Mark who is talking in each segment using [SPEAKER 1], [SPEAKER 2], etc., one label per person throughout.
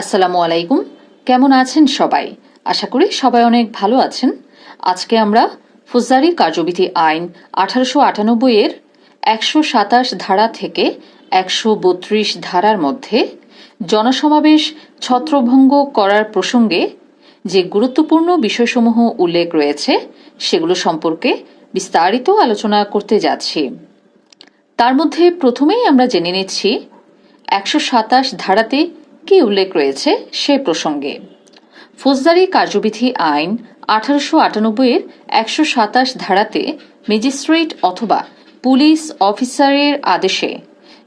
[SPEAKER 1] আসসালামু আলাইকুম। কেমন আছেন সবাই? আশা করি সবাই অনেক ভালো আছেন। আজকে আমরা ফৌজদারি কার্যবিধি আইন আঠারোশো আটানব্বই এর একশো সাতাশ ধারা থেকে একশো বত্রিশ ধারার মধ্যে জনসমাবেশ ছত্রভঙ্গ করার প্রসঙ্গে যে গুরুত্বপূর্ণ বিষয়সমূহ উল্লেখ রয়েছে, সেগুলো সম্পর্কে বিস্তারিত আলোচনা করতে যাচ্ছি। তার মধ্যে প্রথমেই আমরা জেনে নিচ্ছি একশো সাতাশ ধারাতে কি উল্লেখ রয়েছে সে প্রসঙ্গে? ফৌজদারি কার্যবিধি আইন আঠারোশো আটানব্বইয়ের একশো সাতাশ ধারাতে ম্যাজিস্ট্রেট অথবা পুলিশ অফিসারের আদেশে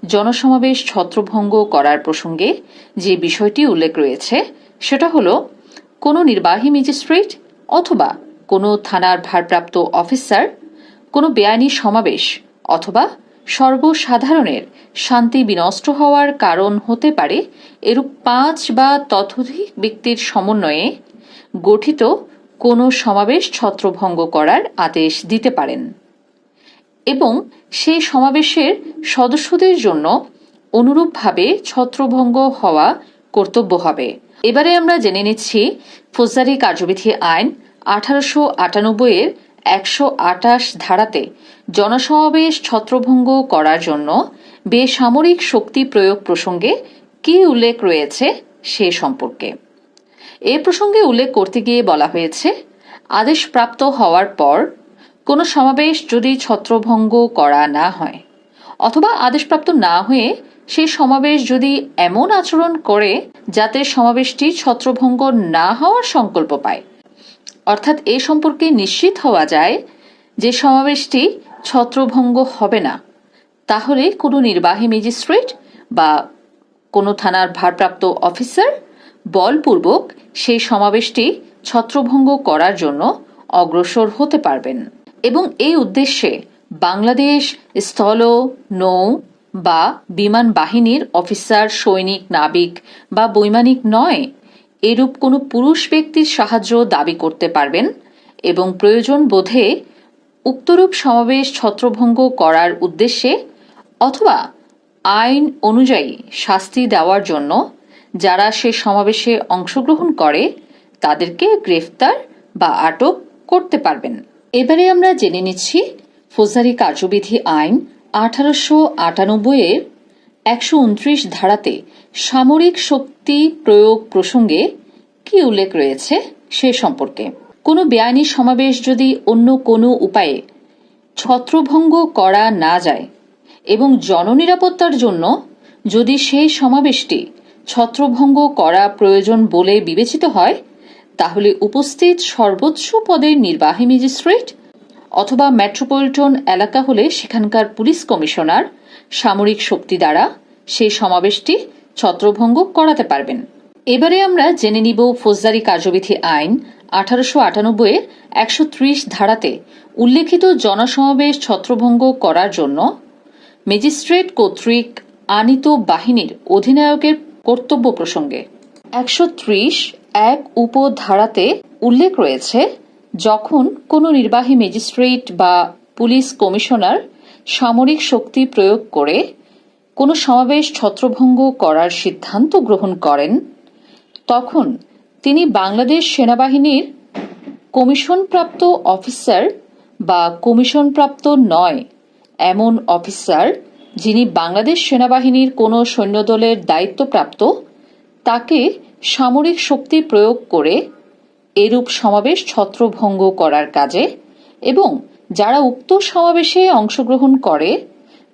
[SPEAKER 1] জনসমাবেশ ছত্রভঙ্গ করার প্রসঙ্গে যে বিষয়টি উল্লেখ রয়েছে, সেটা হলো, কোনো নির্বাহী ম্যাজিস্ট্রেট অথবা কোনো থানার ভারপ্রাপ্ত অফিসার, কোনো বেআইনি সমাবেশ অথবা সর্বসাধারণের শান্তি বিনষ্ট হওয়ার কারণ হতে পারে এরূপ পাঁচ বা ততোধিক ব্যক্তির সমন্বয়ে গঠিত কোনো সমাবেশ ছত্রভঙ্গ করার আদেশ দিতে পারেন। এবং সেই সমাবেশের সদস্যদের জন্য অনুরূপভাবে ছত্রভঙ্গ হওয়া কর্তব্য হবে। এবারে আমরা জেনে নিচ্ছি ফৌজদারি কার্যবিধি আইন আঠারোশো আটানব্বইয়ের একশো আটাশ ধারাতে জনসমাবেশ ছত্রভঙ্গ করার জন্য বেসামরিক শক্তি প্রয়োগ প্রসঙ্গে কি উল্লেখ রয়েছে সে সম্পর্কে। এ প্রসঙ্গে উল্লেখ করতে গিয়ে বলা হয়েছে আদেশ প্রাপ্ত হওয়ার পর কোনো সমাবেশ যদি ছত্রভঙ্গ করা না হয় অথবা আদেশপ্রাপ্ত না হয়ে সেই সমাবেশ যদি এমন আচরণ করে যাতে সমাবেশটি ছত্রভঙ্গ না হওয়ার সংকল্প পায় অর্থাৎ এ সম্পর্কে নিশ্চিত হওয়া যায় যে সমাবেশটি ছত্রভঙ্গ হবে না। তাহলে কোনো নির্বাহী ম্যাজিস্ট্রেট বা কোনো থানার ভারপ্রাপ্ত অফিসার বলপূর্বক সেই সমাবেশটি ছত্রভঙ্গ করার জন্য অগ্রসর হতে পারবেন এবং এই উদ্দেশ্যে বাংলাদেশ স্থল, নৌ বা বিমান বাহিনীর অফিসার, সৈনিক, নাবিক বা বৈমানিক নয় এরূপ কোনো পুরুষ ব্যক্তির সাহায্য দাবি করতে পারবেন এবং প্রয়োজন বোধে উক্তরূপ সমাবেশ ছত্রভঙ্গ করার উদ্দেশ্যে অথবা আইন অনুযায়ী শাস্তি দেওয়ার জন্য যারা সে সমাবেশে অংশগ্রহণ করে, তাদেরকে গ্রেফতার বা আটক করতে পারবেন। এবারে আমরা জেনে নিচ্ছি ফৌজদারি কার্যবিধি আইন আঠারোশো আটানব্বই এর একশো উনত্রিশ ধারাতে সামরিক শক্তি প্রয়োগ প্রসঙ্গে কি উল্লেখ রয়েছে সে সম্পর্কে? কোনো বেআইনি সমাবেশ যদি অন্য কোনো উপায়ে ছত্রভঙ্গ করা না যায় এবং জননিরাপত্তার জন্য যদি সেই সমাবেশটি ছত্রভঙ্গ করা প্রয়োজন বলে বিবেচিত হয়, তাহলে উপস্থিত সর্বোচ্চ পদের নির্বাহী ম্যাজিস্ট্রেট অথবা মেট্রোপলিটন এলাকা হলে সেখানকার পুলিশ কমিশনার, সামরিক শক্তি দ্বারা সেই সমাবেশটি ছত্রভঙ্গ করাতে পারবেন। এবারে আমরা জেনে নিব ফৌজদারি কার্যবিধি আইন আঠারোশো আটানব্বইয়ের একশো ত্রিশ ধারাতে উল্লেখিত জনসমাবেশ ছত্রভঙ্গ করার জন্য ম্যাজিস্ট্রেট কর্তৃক আনিত বাহিনীর অধিনায়কের কর্তব্য প্রসঙ্গে একশো ত্রিশ এক উপধারাতে উল্লেখ রয়েছে যখন কোনো নির্বাহী ম্যাজিস্ট্রেট বা পুলিশ কমিশনার সামরিক শক্তি প্রয়োগ করে কোনো সমাবেশ ছত্রভঙ্গ করার সিদ্ধান্ত গ্রহণ করেন, তখন তিনি বাংলাদেশ সেনাবাহিনীর কমিশনপ্রাপ্ত অফিসার বা কমিশনপ্রাপ্ত নয়, এমন অফিসার যিনি বাংলাদেশ সেনাবাহিনীর কোনো সৈন্যদলের দায়িত্বপ্রাপ্ত, তাকে সামরিক শক্তি প্রয়োগ করে এরূপ সমাবেশ ছত্রভঙ্গ করার কাজে এবং যারা উক্ত সমাবেশে অংশগ্রহণ করে,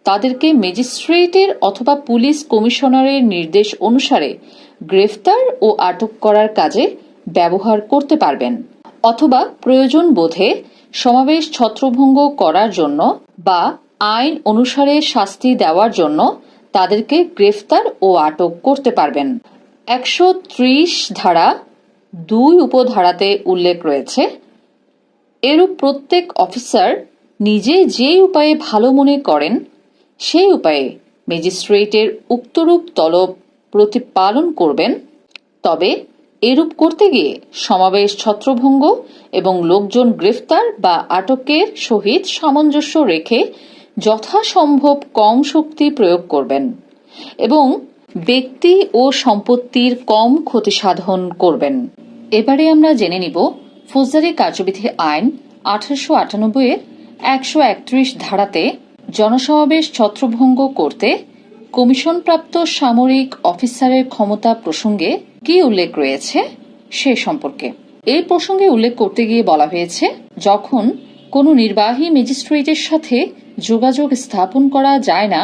[SPEAKER 1] তাদেরকে ম্যাজিস্ট্রেটের অথবা পুলিশ কমিশনারের নির্দেশ অনুসারে গ্রেফতার ও আটক করার কাজে ব্যবহার করতে পারবেন। অথবা প্রয়োজন বোধে সমাবেশ ছত্রভঙ্গ করার জন্য বা আইন অনুসারে শাস্তি দেওয়ার জন্য তাদেরকে গ্রেফতার ও আটক করতে পারবেন। একশো ত্রিশ ধারা দুই উপধারাতে উল্লেখ রয়েছে। এরূপ প্রত্যেক অফিসার নিজে যেই উপায়ে ভালো মনে করেন, সেই উপায়ে ম্যাজিস্ট্রেটের উক্তরূপ তলব প্রতিপালন করবেন। তবে এরূপ করতে গিয়ে সমাবেশ ছত্রভঙ্গ এবং লোকজন গ্রেফতার বা আটকের সহিত সামঞ্জস্য রেখে যথাসম্ভব কম শক্তি প্রয়োগ করবেন এবং ব্যক্তি ও সম্পত্তির কম ক্ষতি সাধন করবেন। এবারে আমরা জেনে নিব ফৌজদারি কার্যবিধি আইন আঠারোশো আটানব্বই এর একশো একত্রিশ ধারাতে জনসমাবেশ ছত্রভঙ্গ করতে কমিশনপ্রাপ্ত সামরিক অফিসারের ক্ষমতা প্রসঙ্গে কি উল্লেখ রয়েছে সে সম্পর্কে। এই প্রসঙ্গে উল্লেখ করতে গিয়ে বলা হয়েছে, যখন কোনো নির্বাহী ম্যাজিস্ট্রেটের সাথে যোগাযোগ স্থাপন করা যায় না,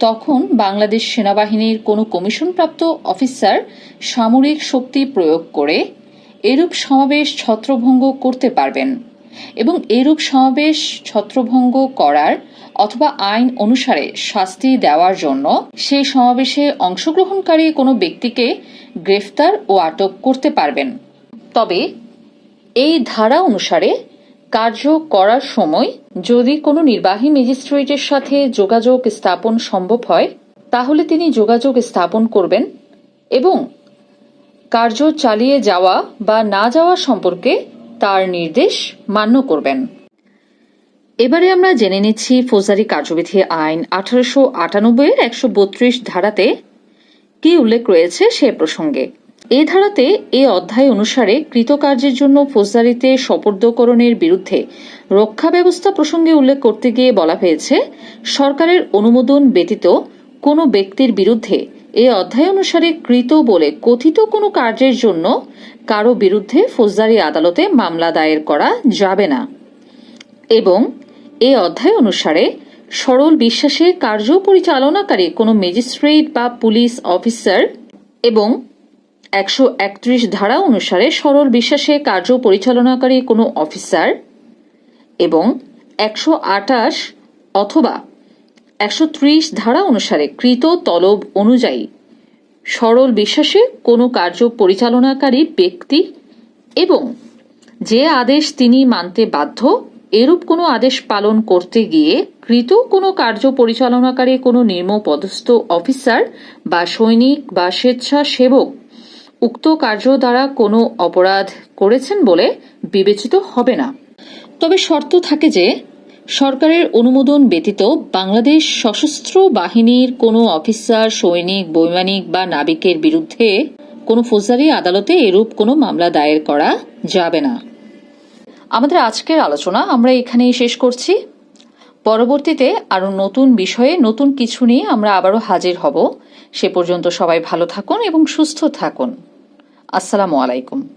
[SPEAKER 1] তখন বাংলাদেশ সেনাবাহিনীর কোনো কমিশনপ্রাপ্ত অফিসার সামরিক শক্তি প্রয়োগ করে এরূপ সমাবেশ ছত্রভঙ্গ করতে পারবেন এবং এরূপ সমাবেশ ছত্রভঙ্গ করার অথবা আইন অনুসারে শাস্তি দেওয়ার জন্য সেই সমাবেশে অংশগ্রহণকারী কোনো ব্যক্তিকে গ্রেফতার ও আটক করতে পারবেন। তবে এই ধারা অনুসারে কার্য করার সময় যদি কোনো নির্বাহী ম্যাজিস্ট্রেটের সাথে যোগাযোগ স্থাপন সম্ভব হয়, তাহলে তিনি যোগাযোগ স্থাপন করবেন এবং কার্য চালিয়ে যাওয়া বা না যাওয়া সম্পর্কে তার নির্দেশ মান্য করবেন। এবারে আমরা জেনে নিচ্ছি ফৌজদারি কার্যবিধি আইন আঠারোশো আটানব্বই এর একশো বত্রিশ ধারাতে কি উল্লেখ রয়েছে সে প্রসঙ্গে। এই ধারাতে এ অধ্যায় অনুসারে কৃতকার্যের জন্য ফৌজদারিতে সপর্দকরণের বিরুদ্ধে রক্ষা ব্যবস্থা প্রসঙ্গে উল্লেখ করতে গিয়ে বলা হয়েছে, সরকারের অনুমোদন ব্যতীত কোনো ব্যক্তির বিরুদ্ধে এ অধ্যায় অনুসারে কৃত বলে কথিত কোনো কার্যের জন্য কারও বিরুদ্ধে ফৌজদারি আদালতে মামলা দায়ের করা যাবে না। এবং এ অধ্যায় অনুসারে সরল বিশ্বাসে কার্য পরিচালনাকারী কোনো ম্যাজিস্ট্রেট বা পুলিশ অফিসার এবং একশো একত্রিশ ধারা অনুসারে সরল বিশ্বাসে কার্য পরিচালনাকারী কোনো অফিসার এবং একশো আটাশ অথবা একশো ত্রিশ ধারা অনুসারে কৃত তলব অনুযায়ী সরল বিশ্বাসে কোনো কার্য পরিচালনাকারী ব্যক্তি এবং যে আদেশ তিনি মানতে বাধ্য, এরূপ কোনো আদেশ পালন করতে গিয়ে কৃত কোনো কার্য পরিচালনাকারী কোনো নিম্ন পদস্থ অফিসার বা সৈনিক বা স্বেচ্ছাসেবক উক্ত কার্য দ্বারা কোনো অপরাধ করেছেন বলে বিবেচিত হবে না। তবে শর্ত থাকে যে সরকারের অনুমোদন ব্যতীত বাংলাদেশ সশস্ত্র বাহিনীর কোনো অফিসার, সৈনিক, বৈমানিক বা নাবিকের বিরুদ্ধে কোনো ফৌজদারি আদালতে এরূপ কোনো মামলা দায়ের করা যাবে না। আমাদের আজকের আলোচনা আমরা এখানেই শেষ করছি। পরবর্তীতে আরও নতুন বিষয়ে নতুন কিছু নিয়ে আমরা আবারও হাজির হব। সে পর্যন্ত সবাই ভালো থাকুন এবং সুস্থ থাকুন। আসসালামু আলাইকুম।